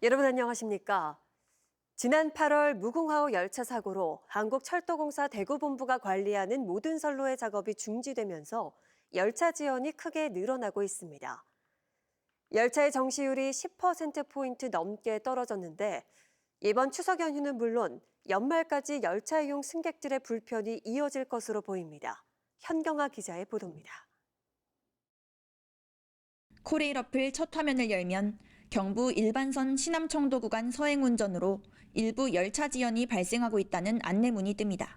여러분 안녕하십니까? 지난 8월 무궁화호 열차 사고로 한국철도공사 대구본부가 관리하는 모든 선로의 작업이 중지되면서 열차 지연이 크게 늘어나고 있습니다. 열차의 정시율이 10%포인트 넘게 떨어졌는데 이번 추석 연휴는 물론 연말까지 열차 이용 승객들의 불편이 이어질 것으로 보입니다. 현경아 기자의 보도입니다. 코레일 어플 첫 화면을 열면 경부 일반선 시남청도 구간 서행 운전으로 일부 열차 지연이 발생하고 있다는 안내문이 뜹니다.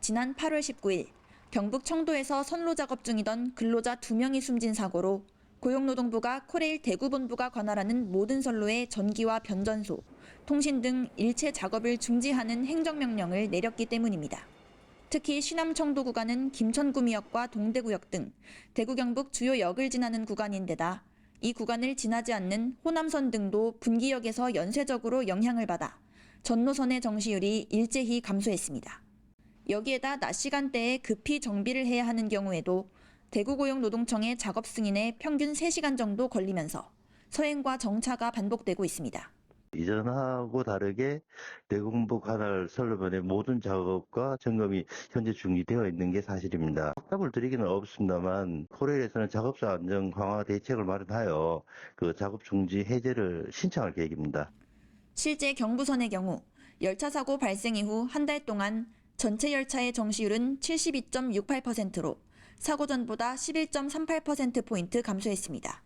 지난 8월 19일 경북 청도에서 선로 작업 중이던 근로자 2명이 숨진 사고로 고용노동부가 코레일 대구본부가 관할하는 모든 선로의 전기와 변전소, 통신 등 일체 작업을 중지하는 행정명령을 내렸기 때문입니다. 특히 시남청도 구간은 김천구미역과 동대구역 등 대구 경북 주요 역을 지나는 구간인데다 이 구간을 지나지 않는 호남선 등도 분기역에서 연쇄적으로 영향을 받아 전노선의 정시율이 일제히 감소했습니다. 여기에다 낮 시간대에 급히 정비를 해야 하는 경우에도 대구고용노동청의 작업 승인에 평균 3시간 정도 걸리면서 서행과 정차가 반복되고 있습니다. 이전하고 다르게 대공부 관할 선로변의 모든 작업과 점검이 현재 중지되어 있는 게 사실입니다. 답을 드리기는 없습니다만 코레일에서는 작업자 안전 강화 대책을 마련하여 그 작업 중지 해제를 신청할 계획입니다. 실제 경부선의 경우 열차 사고 발생 이후 한 달 동안 전체 열차의 정시율은 72.68%로 사고 전보다 11.38%포인트 감소했습니다.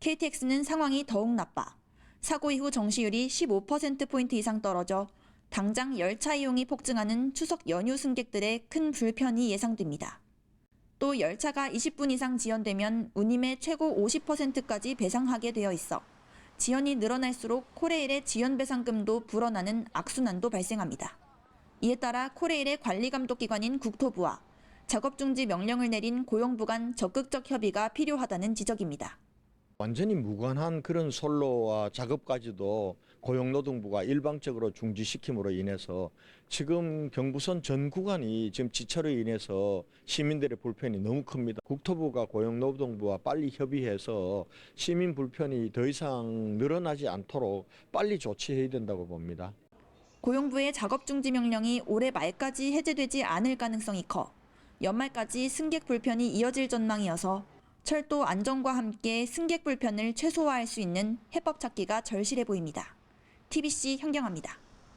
KTX는 상황이 더욱 나빠 사고 이후 정시율이 15%포인트 이상 떨어져 당장 열차 이용이 폭증하는 추석 연휴 승객들의 큰 불편이 예상됩니다. 또 열차가 20분 이상 지연되면 운임의 최고 50%까지 배상하게 되어 있어 지연이 늘어날수록 코레일의 지연 배상금도 불어나는 악순환도 발생합니다. 이에 따라 코레일의 관리 감독 기관인 국토부와 작업 중지 명령을 내린 고용부 간 적극적 협의가 필요하다는 지적입니다. 완전히 무관한 그런 선로와 작업까지도 고용노동부가 일방적으로 중지시킴으로 인해서 지금 경부선 전 구간이 지금 지철로 인해서 시민들의 불편이 너무 큽니다. 국토부가 고용노동부와 빨리 협의해서 시민 불편이 더 이상 늘어나지 않도록 빨리 조치해야 된다고 봅니다. 고용부의 작업 중지 명령이 올해 말까지 해제되지 않을 가능성이 커 연말까지 승객 불편이 이어질 전망이어서 철도 안전과 함께 승객 불편을 최소화할 수 있는 해법 찾기가 절실해 보입니다. TBC 현경합니다.